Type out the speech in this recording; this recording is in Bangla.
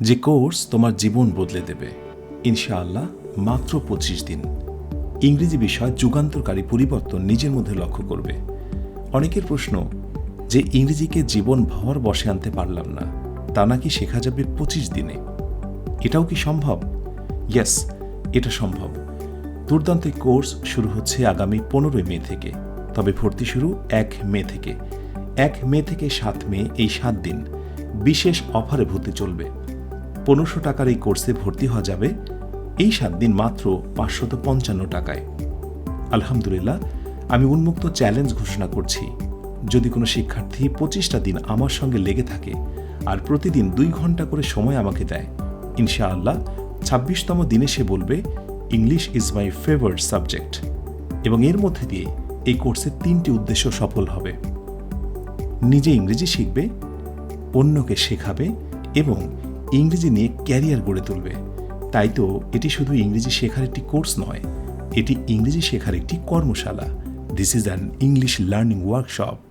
যে কোর্স তোমার জীবন বদলে দেবে। ইনশাআল্লাহ মাত্র পঁচিশ দিন। ইংরেজি বিষয় যুগান্তরকারী পরিবর্তন নিজের মধ্যে লক্ষ্য করবে। অনেকের প্রশ্ন, যে ইংরেজিকে জীবন ভর বসে আনতে পারলাম না, তা নাকি শেখা যাবে পঁচিশ দিনে? এটাও কি সম্ভব? ইয়েস, এটা সম্ভব। দুর্দান্ত কোর্স শুরু হচ্ছে আগামী পনেরোই মে থেকে। তবে ভর্তি শুরু এক মে থেকে। এক মে থেকে সাত মে এই সাত দিন বিশেষ অফারে ভর্তি চলবে। পনেরোশো টাকার এই কোর্সে ভর্তি হওয়া যাবে এই সাত দিন মাত্র পাঁচশত পঞ্চান্ন টাকায়। আলহামদুলিল্লাহ, আমি উন্মুক্ত চ্যালেঞ্জ ঘোষণা করছি। যদি কোনো শিক্ষার্থী পঁচিশটা দিন আমার সঙ্গে লেগে থাকে আর প্রতিদিন দুই ঘণ্টা করে সময় আমাকে দেয়, ইনশাআল্লাহ ছাব্বিশতম দিনে সে বলবে, English is my favourite subject. এবং এর মধ্যে দিয়ে এই কোর্সের তিনটি উদ্দেশ্য সফল হবে। নিজে ইংরেজি শিখবে, অন্যকে শেখাবে এবং ইংরেজি নিয়ে ক্যারিয়ার গড়ে তুলবে। তাই তো এটি শুধু ইংরেজি শেখার একটি কোর্স নয়, এটি ইংরেজি শেখার একটি কর্মশালা। This is an English learning workshop